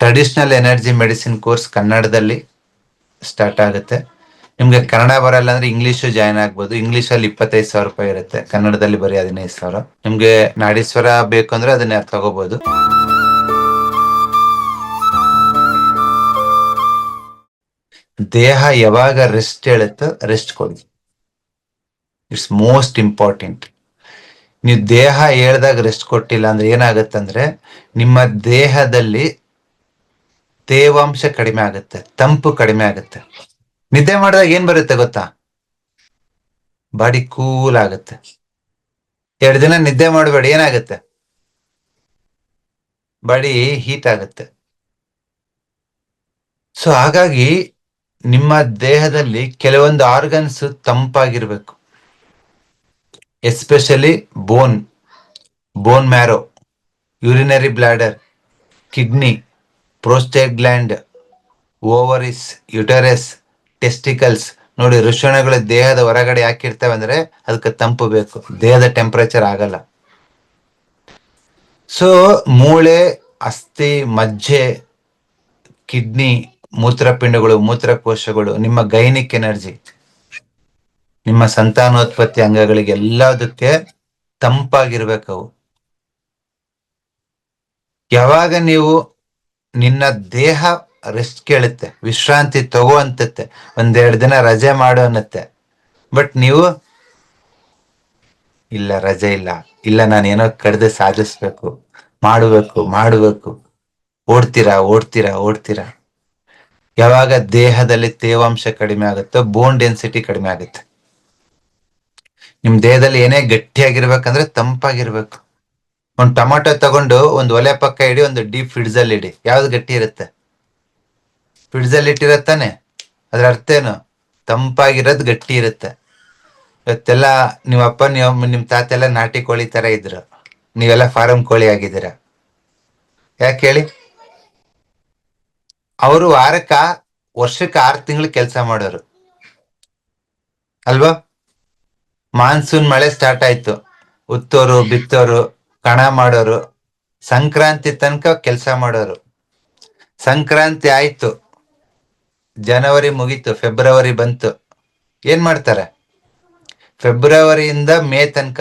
Traditional energy medicine course ಕನ್ನಡದಲ್ಲಿ start ಆಗುತ್ತೆ. ನಿಮ್ಗೆ ಕನ್ನಡ ಬರಲ್ಲ ಅಂದ್ರೆ ಇಂಗ್ಲಿಷ್ ಜಾಯ್ನ್ ಆಗ್ಬೋದು. ಇಂಗ್ಲಿಷ್ ಅಲ್ಲಿ ಇಪ್ಪತ್ತೈದು ಸಾವಿರ ರೂಪಾಯಿ ಇರುತ್ತೆ. ಕನ್ನಡದಲ್ಲಿ ಬರೀ ಹದಿನೈದು ಸಾವಿರ. ನಿಮ್ಗೆ ನಾಡೀಶ್ವರ ಬೇಕು ಅಂದ್ರೆ ಅದನ್ನ ತಗೋಬಹುದು ದೇಹ ಯಾವಾಗ ರೆಸ್ಟ್ ಹೇಳುತ್ತೋ ರೆಸ್ಟ್ ಕೊಡಿ. ಇಟ್ಸ್ ಮೋಸ್ಟ್ ಇಂಪಾರ್ಟೆಂಟ್ ನೀವು ದೇಹ ಹೇಳ್ದಾಗ ರೆಸ್ಟ್ ಕೊಟ್ಟಿಲ್ಲ ಅಂದ್ರೆ ಏನಾಗುತ್ತಂದ್ರೆ ನಿಮ್ಮ ದೇಹದಲ್ಲಿ ತೇವಾಂಶ ಕಡಿಮೆ ಆಗುತ್ತೆ, ತಂಪು ಕಡಿಮೆ ಆಗುತ್ತೆ. ನಿದ್ದೆ ಮಾಡಿದಾಗ ಏನ್ ಬರುತ್ತೆ ಗೊತ್ತಾ? ಬಾಡಿ ಕೂಲ್ ಆಗುತ್ತೆ. ಎರಡು ದಿನ ನಿದ್ದೆ ಮಾಡಬೇಡಿ, ಏನಾಗುತ್ತೆ? ಬಾಡಿ ಹೀಟ್ ಆಗುತ್ತೆ. ಸೊ ಹಾಗಾಗಿ ನಿಮ್ಮ ದೇಹದಲ್ಲಿ ಕೆಲವೊಂದು organs ತಂಪಾಗಿರ್ಬೇಕು. Especially bone bone marrow, urinary bladder kidney. Prostate gland ovaries, uterus, testicles ನೋಡಿ ಋಷಣಗಳು ದೇಹದ ಹೊರಗಡೆ ಯಾಕಿರ್ತವೆ ಅಂದ್ರೆ ಅದಕ್ಕೆ ತಂಪು ಬೇಕು. ದೇಹದ ಟೆಂಪರೇಚರ್ ಆಗಲ್ಲ. ಸೊ ಮೂಳೆ, ಅಸ್ಥಿ, ಮಜ್ಜೆ, ಕಿಡ್ನಿ, ಮೂತ್ರಪಿಂಡಗಳು, ಮೂತ್ರಕೋಶಗಳು, ನಿಮ್ಮ ಗೈನಿಕ್ ಎನರ್ಜಿ, ನಿಮ್ಮ ಸಂತಾನೋತ್ಪತ್ತಿ ಅಂಗಗಳಿಗೆ ಎಲ್ಲದಕ್ಕೆ ತಂಪಾಗಿರ್ಬೇಕವು ಯಾವಾಗ ನೀವು ನಿನ್ನ ದೇಹ ರೆಸ್ಟ್ ಕೇಳುತ್ತೆ, ವಿಶ್ರಾಂತಿ ತಗೋ ಅಂತತ್ತೆ ಒಂದೆರಡು ದಿನ ರಜೆ ಮಾಡು ಅನ್ನತ್ತೆ. ಬಟ್ ನೀವು, ಇಲ್ಲ ರಜೆ ಇಲ್ಲ ಇಲ್ಲ ನಾನು ಏನೋ ಕಡ್ದು ಸಾಧಿಸ್ಬೇಕು, ಮಾಡಬೇಕು ಮಾಡಬೇಕು. ಓಡ್ತೀರಾ ಓಡ್ತೀರಾ ಓಡ್ತೀರಾ. ಯಾವಾಗ ದೇಹದಲ್ಲಿ ತೇವಾಂಶ ಕಡಿಮೆ ಆಗುತ್ತೋ ಬೋನ್ ಡೆನ್ಸಿಟಿ ಕಡಿಮೆ ಆಗುತ್ತೆ. ನಿಮ್ ದೇಹದಲ್ಲಿ ಏನೇ ಗಟ್ಟಿಯಾಗಿರ್ಬೇಕಂದ್ರೆ ತಂಪಾಗಿರ್ಬೇಕು. ಒಂದ್ ಟೊಮಾಟೊ ತಗೊಂಡು ಒಂದು ಒಲೆ ಪಕ್ಕ ಇಡಿ, ಒಂದು ಡೀಪ್ ಫ್ರಿಡ್ಜ್ ಅಲ್ಲಿ ಇಡಿ. ಯಾವ್ದು ಗಟ್ಟಿ ಇರುತ್ತೆ? ಫ್ರಿಡ್ಜ್ ಅಲ್ಲಿ ಇಟ್ಟಿರತ್ತಾನೆ ಅದ್ರ ಅರ್ಥ ಏನು? ತಂಪಾಗಿರೋದು ಗಟ್ಟಿ ಇರುತ್ತೆ. ಇವತ್ತೆಲ್ಲ ನಿಮ್ಮ ಅಪ್ಪ ನಿಮ್ಮ ನಿಮ್ ತಾತ ಎಲ್ಲ ನಾಟಿ ಕೋಳಿ ತರ ಇದ್ರು. ನೀವೆಲ್ಲ ಫಾರಂ ಕೋಳಿ ಆಗಿದ್ದೀರ. ಯಾಕೆ ಹೇಳಿ? ಅವರು ವಾರಕ್ಕ, ವರ್ಷಕ್ಕೆ ಆರು ತಿಂಗಳು ಕೆಲಸ ಮಾಡೋರು. ಅಲ್ವಾ? ಮಾನ್ಸೂನ್ ಮಳೆ ಸ್ಟಾರ್ಟ್ ಆಯ್ತು. ಉತ್ತೋರು, ಬಿತ್ತೋರು ಕಣ ಮಾಡೋರು, ಸಂಕ್ರಾಂತಿ ತನಕ ಕೆಲಸ ಮಾಡೋರು. ಸಂಕ್ರಾಂತಿ ಆಯ್ತು. ಜನವರಿ ಮುಗೀತು, ಫೆಬ್ರವರಿ ಬಂತು. ಏನ್ ಮಾಡ್ತಾರೆ? ಫೆಬ್ರವರಿಯಿಂದ ಮೇ ತನಕ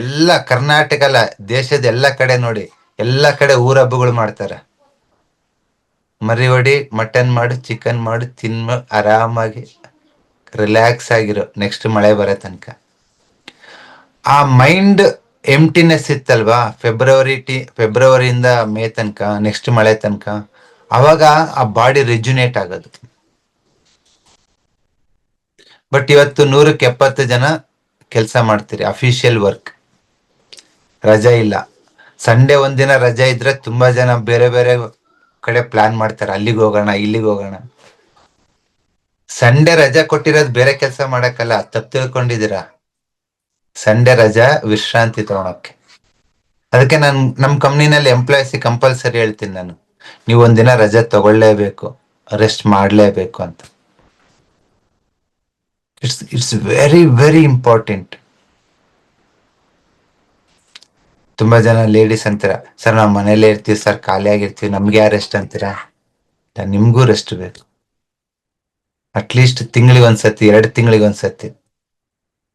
ಎಲ್ಲ ಕರ್ನಾಟಕ ಅಲ್ಲ, ದೇಶದ ಎಲ್ಲ ಕಡೆ ನೋಡಿ, ಎಲ್ಲ ಕಡೆ ಊರ ಹಬ್ಬಗಳು ಮಾಡ್ತಾರೆ. ಮರಿ ಹೊಡಿ ಮಟನ್ ಮಾಡು, ಚಿಕನ್ ಮಾಡು ತಿನ್ಮ ಆರಾಮಾಗಿ ರಿಲ್ಯಾಕ್ಸ್ ಆಗಿರೋ ನೆಕ್ಸ್ಟ್ ಮಳೆ ಬರೋ ತನಕ. ಆ ಮೈಂಡ್ ಎಂಟಿನೆಸ್ ಇತ್ತಲ್ವಾ? ಫೆಬ್ರವರಿ ಟಿ ಫೆಬ್ರವರಿಯಿಂದ ಮೇ ತನಕ ನೆಕ್ಸ್ಟ್ ಮಳೆ ತನಕ, ಅವಾಗ ಆ ಬಾಡಿ ರೆಜ್ಯುನೇಟ್ ಆಗೋದು. ಬಟ್ ಇವತ್ತು ನೂರಕ್ಕೆ ಎಪ್ಪತ್ತು ಜನ ಕೆಲಸ ಮಾಡ್ತೀರಿ ಅಫಿಷಿಯಲ್ ವರ್ಕ್ ರಜಾ ಇಲ್ಲ. ಸಂಡೇ ಒಂದಿನ ರಜೆ ಇದ್ರೆ ತುಂಬಾ ಜನ ಬೇರೆ ಬೇರೆ ಕಡೆ ಪ್ಲಾನ್ ಮಾಡ್ತಾರೆ, ಅಲ್ಲಿಗೆ ಹೋಗೋಣ, ಇಲ್ಲಿಗೆ ಹೋಗೋಣ. ಸಂಡೇ ರಜಾ ಕೊಟ್ಟಿರೋದು ಬೇರೆ ಕೆಲಸ ಮಾಡಕ್ಕಲ್ಲ, ತಪ್ಪು ತಿಳ್ಕೊಂಡಿದ್ದೀರಾ? ಸಂಡೇ ರಜಾ, ವಿಶ್ರಾಂತಿ ತಗೊಳಕ್ಕೆ. ಅದಕ್ಕೆ ನಾನು ನಮ್ಮ ಕಂಪ್ನಿನಲ್ಲಿ ಎಂಪ್ಲಾಯೀಸ್ ಕಂಪಲ್ಸರಿ ಹೇಳ್ತೀನಿ ನಾನು. ನೀವು ಒಂದಿನ ರಜೆ ತಗೊಳ್ಳೇಬೇಕು ರೆಸ್ಟ್ ಮಾಡಲೇಬೇಕು ಅಂತ. It's it's very very important ತುಂಬಾ ಜನ ಲೇಡೀಸ್ ಅಂತೀರ, ಸರ್, ನಾವು ಮನೇಲೇ ಇರ್ತೀವಿ, ಸರ್ ಖಾಲಿ ಆಗಿರ್ತೀವಿ ನಮ್ಗೆ ಯಾರು ರೆಸ್ಟ್ ಅಂತೀರಾ? ನಿಮ್ಗೂ ರೆಸ್ಟ್ ಬೇಕು. ಅಟ್ಲೀಸ್ಟ್ ತಿಂಗಳಿಗೆ ಒಂದ್ಸತಿ ಎರಡು ತಿಂಗಳಿಗೆ ಒಂದ್ಸತಿ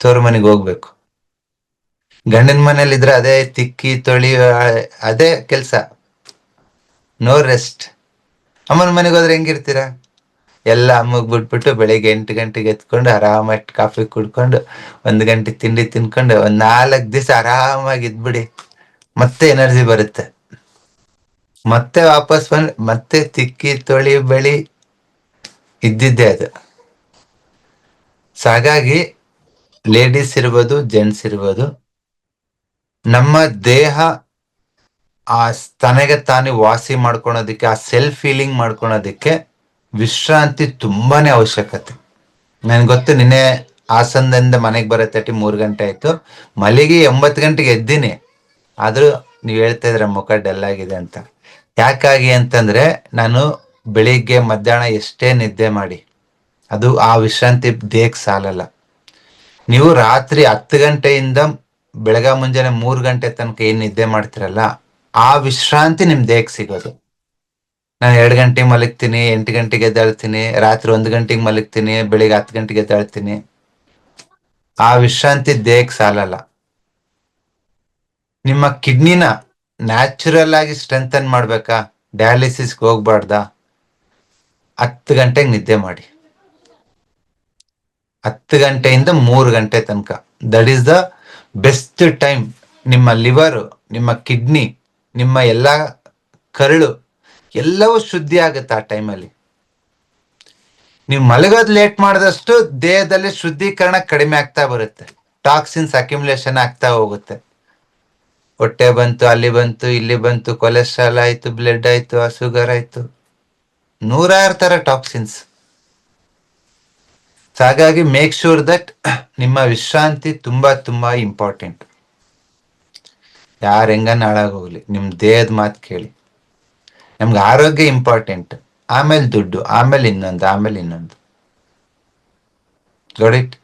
ತೋರ್ ಮನೆಗೆ ಹೋಗ್ಬೇಕು. ಗಂಡನ ಮನೇಲಿ ಇದ್ರೆ ಅದೇ ತಿಕ್ಕಿ ತೊಳಿ ಅದೇ ಕೆಲಸ. ನೋ ರೆಸ್ಟ್ ಅಮ್ಮನ ಮನೆಗೆ ಹೋದ್ರೆ ಹೆಂಗಿರ್ತೀರಾ? ಎಲ್ಲ ಅಮ್ಮಗ್ ಬಿಟ್ಬಿಟ್ಟು ಬೆಳಿಗ್ಗೆ ಎಂಟು ಗಂಟೆಗೆ ಎತ್ಕೊಂಡು ಆರಾಮಾಗಿ ಕಾಫಿ ಕುಡ್ಕೊಂಡು, ಒಂದ್ ಗಂಟೆ ತಿಂಡಿ ತಿನ್ಕೊಂಡು, ಒಂದ್ ನಾಲ್ಕು ದಿವಸ ಆರಾಮಾಗಿ ಇದ್ಬಿಡಿ. ಮತ್ತೆ ಎನರ್ಜಿ ಬರುತ್ತೆ. ಮತ್ತೆ ವಾಪಸ್ ಬಂದ್, ಮತ್ತೆ ತಿಕ್ಕಿ ತೊಳಿ, ಬೆಳಿ ಇದ್ದಿದ್ದೆ ಅದು. ಹಾಗಾಗಿ ಲೇಡೀಸ್ ಇರ್ಬೋದು ಜೆಂಟ್ಸ್ ಇರ್ಬೋದು ನಮ್ಮ ದೇಹ ಆ ತನಗೆ ತಾನೇ ವಾಸಿ ಮಾಡ್ಕೊಳೋದಕ್ಕೆ, ಆ ಸೆಲ್ಫ್ ಫೀಲಿಂಗ್ ಮಾಡ್ಕೊಳೋದಕ್ಕೆ ವಿಶ್ರಾಂತಿ ತುಂಬಾನೇ ಅವಶ್ಯಕತೆ. ನನ್ಗೆ ಗೊತ್ತು, ನಿನ್ನೆ ಆಸನದಿಂದ ಮನೆಗೆ ಬರೋ ತಟಿ ಮೂರು ಗಂಟೆ ಆಯ್ತು. ಮಲಿಗೆ ಎಂಬತ್ತು ಗಂಟೆಗೆ ಎದ್ದೀನಿ. ಆದರೂ ನೀವು ಹೇಳ್ತಾ ಇದ್ರೆ ಮುಖ ಡಲ್ ಆಗಿದೆ ಅಂತ. ಯಾಕಾಗಿ ಅಂತಂದ್ರೆ, ನಾನು ಬೆಳಿಗ್ಗೆ ಮಧ್ಯಾಹ್ನ ಎಷ್ಟೇ ನಿದ್ದೆ ಮಾಡಿ, ಅದು ಆ ವಿಶ್ರಾಂತಿ ದೇಹಕ್ಕೆ ಸಾಲಲ್ಲ. ನೀವು ರಾತ್ರಿ ಹತ್ತು ಗಂಟೆಯಿಂದ ಬೆಳಗ ಮುಂಜಾನೆ ಮೂರು ಗಂಟೆ ತನಕ ಏನ್ ನಿದ್ದೆ ಮಾಡ್ತಿರಲ್ಲ, ಆ ವಿಶ್ರಾಂತಿ ನಿಮ್ ದೇಹಕ್ಕೆ ಸಿಗೋದು. ನಾನು ಎರಡು ಗಂಟೆಗೆ ಮಲಗ್ತೀನಿ, ಎಂಟು ಗಂಟೆಗೆ ಎದ್ದಾಳ್ತೀನಿ, ರಾತ್ರಿ ಒಂದು ಗಂಟೆಗೆ ಮಲಗ್ತೀನಿ, ಬೆಳಿಗ್ಗೆ ಹತ್ತು ಗಂಟೆಗೆ ಎದ್ದಾಳ್ತೀನಿ. ಆ ವಿಶ್ರಾಂತಿ ದೇಹಕ್ಕೆ ಸಾಲಲ್ಲ. ನಿಮ್ಮ ಕಿಡ್ನಿನ ನ್ಯಾಚುರಲ್ ಆಗಿ ಸ್ಟ್ರೆಂಥನ್ ಮಾಡ್ಬೇಕಾ? ಡಯಾಲಿಸಿಸ್ಗೆ ಹೋಗ್ಬಾರ್ದ? ಹತ್ತು ಗಂಟೆಗೆ ನಿದ್ದೆ ಮಾಡಿ. ಹತ್ತು ಗಂಟೆಯಿಂದ ಮೂರು ಗಂಟೆ ತನಕ. That is the best time ನಿಮ್ಮ ಲಿವರ್ ನಿಮ್ಮ ಕಿಡ್ನಿ ನಿಮ್ಮ ಎಲ್ಲ ಕರಳು ಎಲ್ಲವೂ ಶುದ್ಧಿ ಆಗುತ್ತೆ ಆ ಟೈಮಲ್ಲಿ ನೀವು ಮಲಗೋದು ಲೇಟ್ ಮಾಡಿದಷ್ಟು ದೇಹದಲ್ಲಿ ಶುದ್ಧೀಕರಣ ಕಡಿಮೆ ಆಗ್ತಾ ಬರುತ್ತೆ. ಟಾಕ್ಸಿನ್ಸ್ ಅಕ್ಯುಮುಲೇಷನ್ ಆಗ್ತಾ ಹೋಗುತ್ತೆ. ಹೊಟ್ಟೆ ಬಂತು, ಅಲ್ಲಿ ಬಂತು, ಇಲ್ಲಿ ಬಂತು ಕೊಲೆಸ್ಟ್ರಾಲ್ ಆಯ್ತು ಬ್ಲಡ್ ಆಯ್ತು ಶುಗರ್ ಆಯ್ತು. ನೂರಾರು ತರ ಟಾಕ್ಸಿನ್ಸ್ ಹಾಗಾಗಿ ಮೇಕ್ ಶೂರ್ ದಟ್ ನಿಮ್ಮ ವಿಶ್ರಾಂತಿ ತುಂಬಾ ತುಂಬಾ ಇಂಪಾರ್ಟೆಂಟ್ ಯಾರು ಹೆಂಗನ್ನ ಹಾಳಾಗೋಗ್ಲಿ ನಿಮ್ಮ ದೇಹದ ಮಾತು ಕೇಳಿ. ನಮ್ಗೆ ಆರೋಗ್ಯ ಇಂಪಾರ್ಟೆಂಟ್ ಆಮೇಲೆ ದುಡ್ಡು, ಆಮೇಲೆ ಇನ್ನೊಂದು ಆಮೇಲೆ ಇನ್ನೊಂದು. ಇಟ್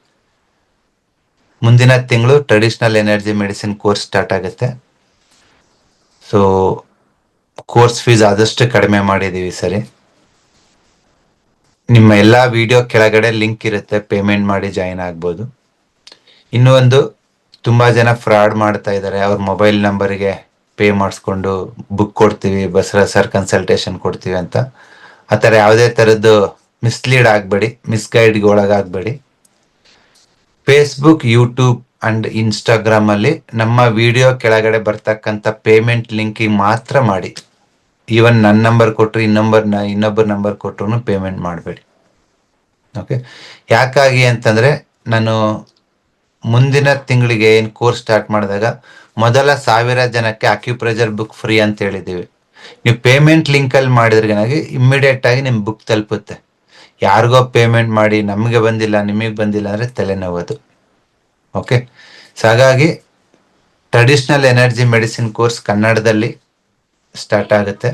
ಮುಂದಿನ ತಿಂಗಳು traditional energy medicine course start ಆಗುತ್ತೆ. ಸೊ ಕೋರ್ಸ್ ಫೀಸ್ ಆದಷ್ಟು ಕಡಿಮೆ ಮಾಡಿದೀವಿ ಸರಿ. ನಿಮ್ಮ ಎಲ್ಲಾ ವಿಡಿಯೋ ಕೆಳಗಡೆ ಲಿಂಕ್ ಇರುತ್ತೆ ಪೇಮೆಂಟ್ ಮಾಡಿ ಜಾಯಿನ್ ಆಗ್ಬೋದು. ಇನ್ನೂ ಒಂದು, ತುಂಬಾ ಜನ ಫ್ರಾಡ್ ಮಾಡ್ತಾ ಇದ್ದಾರೆ. ಅವ್ರ ಮೊಬೈಲ್ ನಂಬರ್ಗೆ ಪೇ ಮಾಡಿಸ್ಕೊಂಡು ಬುಕ್ ಕೊಡ್ತೀವಿ ಬಸರ ಸರ್ ಕನ್ಸಲ್ಟೇಷನ್ ಕೊಡ್ತೀವಿ ಅಂತ. ಆ ಥರ ಯಾವುದೇ ಥರದ್ದು ಮಿಸ್ಲೀಡ್ ಆಗಬೇಡಿ ಮಿಸ್ಗೈಡ್ಗೆ ಒಳಗಾಗಬೇಡಿ. ಫೇಸ್ಬುಕ್ ಯೂಟ್ಯೂಬ್ ಅಂಡ್ ಇನ್ಸ್ಟಾಗ್ರಾಮ್ ಅಲ್ಲಿ ನಮ್ಮ ವಿಡಿಯೋ ಕೆಳಗಡೆ ಬರ್ತಕ್ಕಂಥ ಪೇಮೆಂಟ್ ಲಿಂಕಿಗೆ ಮಾತ್ರ ಮಾಡಿ. ಈವನ್ ನನ್ನ ನಂಬರ್ ಕೊಟ್ಟರು ಇನ್ನೊಂಬರ್ ಇನ್ನೊಬ್ಬರ ನಂಬರ್ ಕೊಟ್ಟರು ಪೇಮೆಂಟ್ ಮಾಡಬೇಡಿ. ಓಕೆ ಯಾಕಾಗಿ ಅಂತಂದರೆ, ನಾನು ಮುಂದಿನ ತಿಂಗಳಿಗೆ ಏನು ಕೋರ್ಸ್ ಸ್ಟಾರ್ಟ್ ಮಾಡಿದಾಗ, ಮೊದಲ ಸಾವಿರ ಜನಕ್ಕೆ ಅಕ್ಯುಪ್ರೆಜರ್ ಬುಕ್ ಫ್ರೀ ಅಂತ ಹೇಳಿದ್ದೀವಿ. ನೀವು ಪೇಮೆಂಟ್ ಲಿಂಕಲ್ಲಿ ಮಾಡಿದ್ರೆನಾಗಿ ಇಮ್ಮಿಡಿಯೇಟ್ ಆಗಿ ನಿಮ್ಮ ಬುಕ್ ತಲುಪುತ್ತೆ. ಯಾರಿಗೋ ಪೇಮೆಂಟ್ ಮಾಡಿ, ನಮಗೆ ಬಂದಿಲ್ಲ, ನಿಮಗೆ ಬಂದಿಲ್ಲ ಅಂದರೆ ತಲೆನೋವದು. ಓಕೆ ಸೊ ಹಾಗಾಗಿ ಟ್ರೆಡಿಷ್ನಲ್ ಎನರ್ಜಿ ಮೆಡಿಸಿನ್ ಕೋರ್ಸ್ ಕನ್ನಡದಲ್ಲಿ ಸ್ಟಾರ್ಟ್ ಆಗುತ್ತೆ.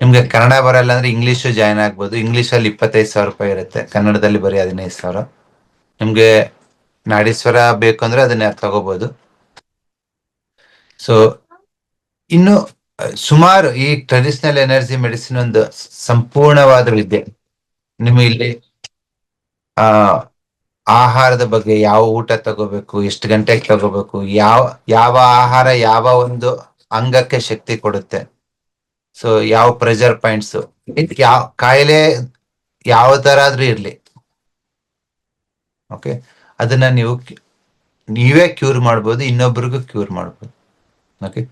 ನಿಮ್ಗೆ ಕನ್ನಡ ಬರಲ್ಲ ಅಂದ್ರೆ ಇಂಗ್ಲೀಷು ಜಾಯ್ನ್ ಆಗ್ಬೋದು. ಇಂಗ್ಲೀಷಲ್ಲಿ ಇಪ್ಪತ್ತೈದು ಸಾವಿರ ರೂಪಾಯಿ ಇರುತ್ತೆ. ಕನ್ನಡದಲ್ಲಿ ಬರೀ ಹದಿನೈದು ಸಾವಿರ. ನಿಮ್ಗೆ ನಾಡೀಶ್ವರ ಬೇಕು ಅಂದ್ರೆ ಅದನ್ನ ತಗೋಬಹುದು ಸೊ ಇನ್ನು, ಸುಮಾರು ಈ ಟ್ರೆಡಿಷನಲ್ ಎನರ್ಜಿ ಮೆಡಿಸಿನ್ ಒಂದು ಸಂಪೂರ್ಣವಾದ ವಿದ್ಯೆ ನಿಮ್ಮ ಇಲ್ಲಿ, ಆ, ಆಹಾರದ ಬಗ್ಗೆ ಯಾವ ಊಟ ತಗೋಬೇಕು, ಎಷ್ಟು ಗಂಟೆಗೆ ತಗೋಬೇಕು, ಯಾವ ಯಾವ ಆಹಾರ ಯಾವ ಒಂದು ಅಂಗಕ್ಕೆ ಶಕ್ತಿ ಕೊಡುತ್ತೆ. ಸೊ ಯಾವ ಪ್ರೆಷರ್ ಪಾಯಿಂಟ್ಸ್ ಯಾವ ಕಾಯಿಲೆ ಯಾವ ತರ ಆದ್ರೂ ಇರ್ಲಿ. ಓಕೆ ಅದನ್ನ ನೀವು ನೀವೇ ಕ್ಯೂರ್ ಮಾಡ್ಬೋದು, ಇನ್ನೊಬ್ರಿಗೂ ಕ್ಯೂರ್ ಮಾಡ್ಬೋದು. ಓಕೆ